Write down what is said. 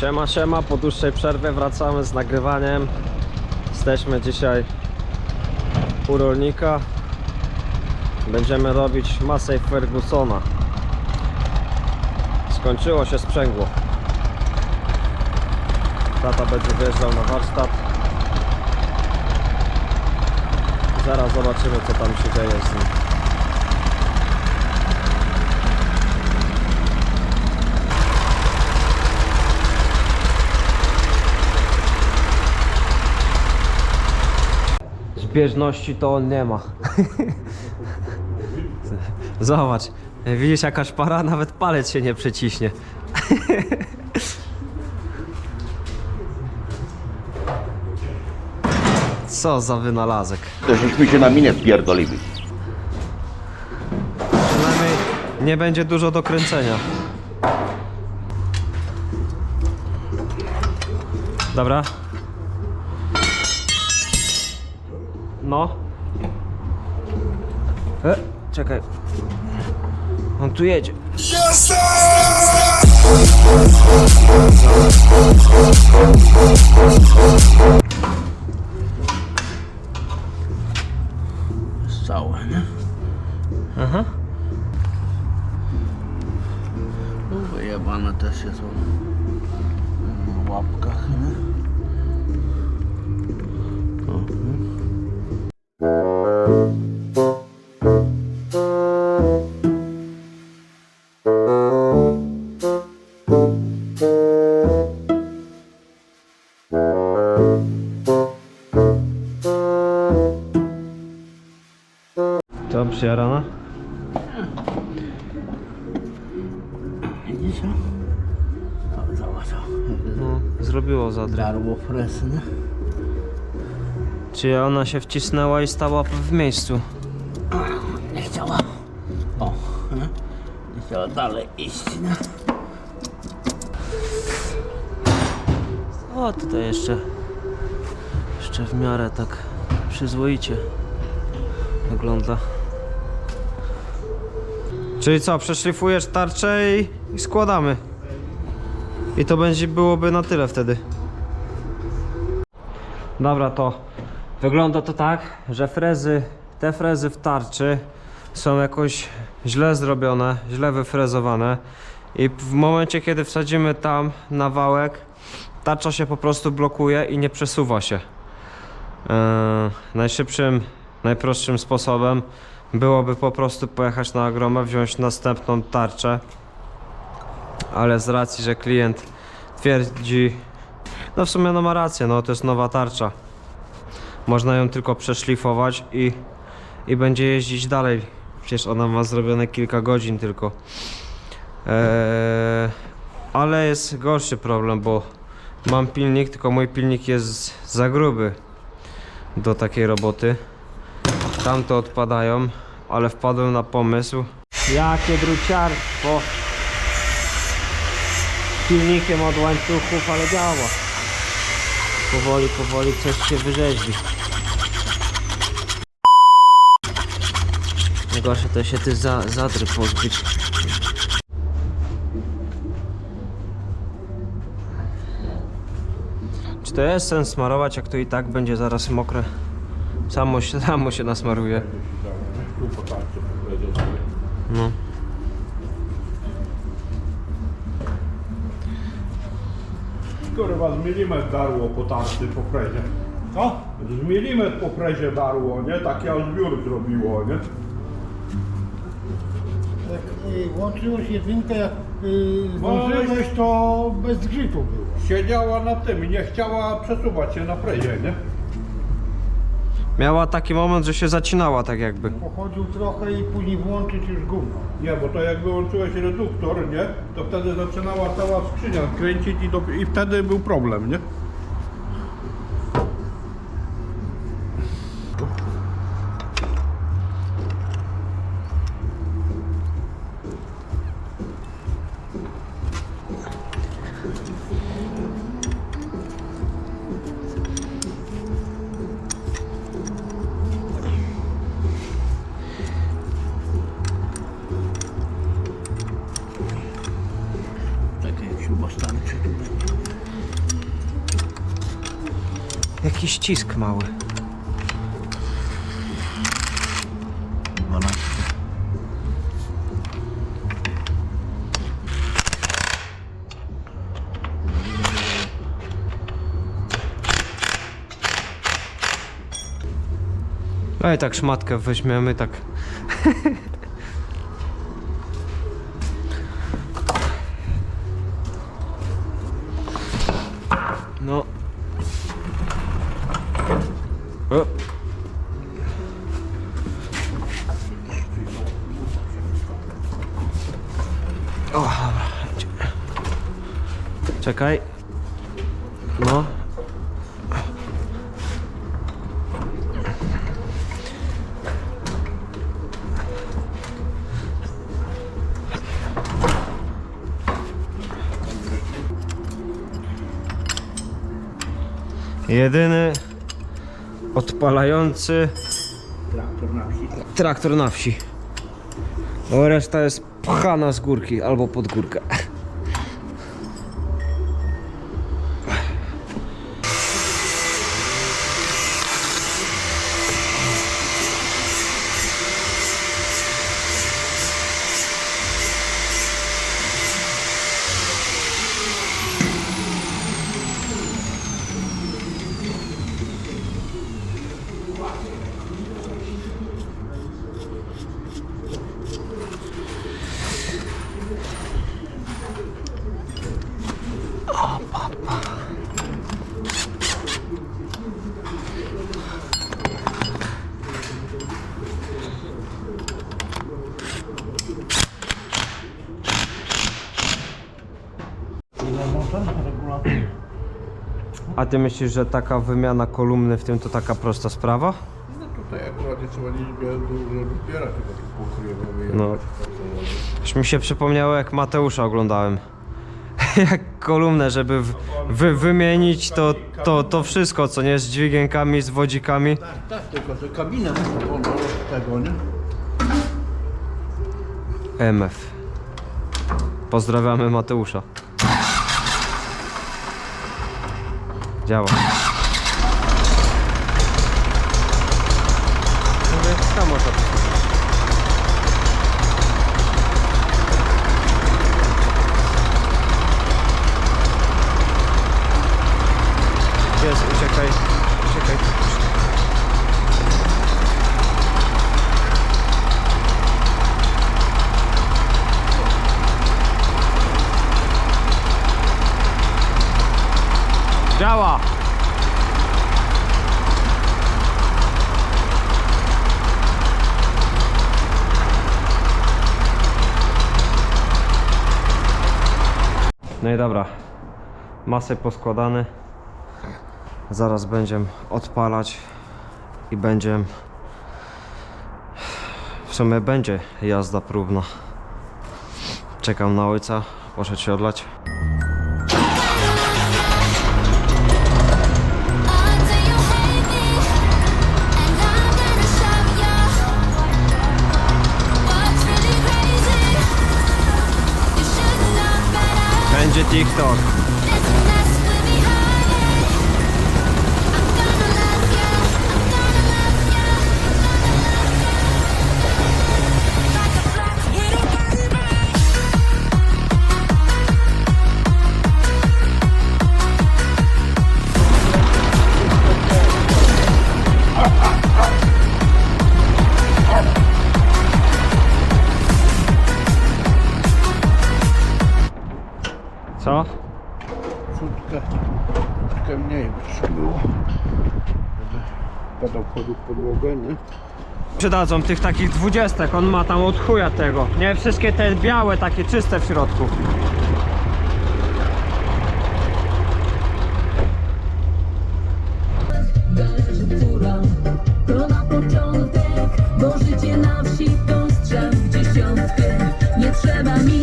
Siema, siema, po dłuższej przerwie wracamy z nagrywaniem. Jesteśmy dzisiaj u rolnika. Będziemy robić masę Fergusona. Skończyło się sprzęgło. Tata będzie wjeżdżał na warsztat. Zaraz zobaczymy co tam się dzieje z nim. Zbieżności to on nie ma. Zobacz, widzisz jakaś para, nawet palec się nie przeciśnie. Co za wynalazek. To żeśmy się na minę wpierdolili. Przynajmniej nie będzie dużo do kręcenia. Dobra. No. E, czekaj. On tu jedzie. Całe, nie? Aha. No wyjebane też jest on. Na łapkach, nie? Co, przyjarana? Widzisz? Zobacz, No, zrobiło zadrę. darło fres, nie? Czy ona się wcisnęła i stała w miejscu? Nie chciała. O, nie? Chciała dalej iść? O, tutaj jeszcze jeszcze w miarę tak przyzwoicie wygląda. Czyli co, przeszlifujesz tarczę i, i składamy. I to będzie byłoby na tyle wtedy. Dobra, to wygląda to tak, że frezy, te frezy w tarczy są jakoś źle zrobione, źle wyfrezowane i w momencie kiedy wsadzimy tam na wałek, tarcza się po prostu blokuje i nie przesuwa się. Eee, najszybszym, najprostszym sposobem byłoby po prostu pojechać na agromę, wziąć następną tarczę, ale z racji, że klient twierdzi, no w sumie no ma rację, no to jest nowa tarcza. Można ją tylko przeszlifować i, i będzie jeździć dalej. Przecież ona ma zrobione kilka godzin tylko. Eee, ale jest gorszy problem, bo mam pilnik, tylko mój pilnik jest za gruby do takiej roboty. Tamte odpadają, ale wpadłem na pomysł. Jakie druciarstwo! Pilnikiem od łańcuchów, ale działa. Powoli, powoli coś się wyrzeźbi. Najgorsze to się ty za, zadry pozbyć. Czy to jest sens smarować, jak to i tak będzie zaraz mokre? Samo się, samo się nasmaruje. No. Kurwa, z milimetr darło po tarczy, po prezie. Co? Z milimetr po prezie darło, nie? Taki zbiór zrobiło, nie? Jak y, włączyłeś jedynkę, jak y, włączyłeś, to bez grzytu było. Siedziała na tym i nie chciała przesuwać się na prezie, nie? Miała taki moment, że się zacinała tak jakby. Pochodził trochę i później włączyć już gówno. Nie, bo to jak wyłączyłeś reduktor, nie? To wtedy zaczynała cała skrzynia kręcić i, do, i wtedy był problem, nie? chyba starczy tu. Jakiś cisk mały. 12. No i tak szmatkę weźmiemy, tak O, dobra. Czekaj. No. Jedyny odpalający Traktor na wsi. traktor na wsi. Bo reszta jest pchana z górki albo pod górkę. A ty myślisz, że taka wymiana kolumny w tym to taka prosta sprawa? No tutaj akurat nie trzeba nic dużo dobierać, tylko tu pokryjowy No. Już mi się przypomniało jak Mateusza oglądałem. jak kolumnę, żeby w, wy, wymienić to, to, to wszystko, co nie z dźwigienkami, z wodzikami. Tak, tylko że kabinę on tego, nie? MF. Pozdrawiamy Mateusza. Działa. Mówię, tam można posłuchać. Uciekaj. Uciekaj. Działa! No i dobra. Masy poskładane. Zaraz będziemy odpalać i będzie w sumie będzie jazda próbna. Czekam na ojca, poszedł się odlać. Będzie TikTok. Przydadzą tych takich dwudziestek, on ma tam od chuja tego. Nie wszystkie te białe, takie czyste w środku. Bo życie na wsi w dziesiątkę Nie trzeba mi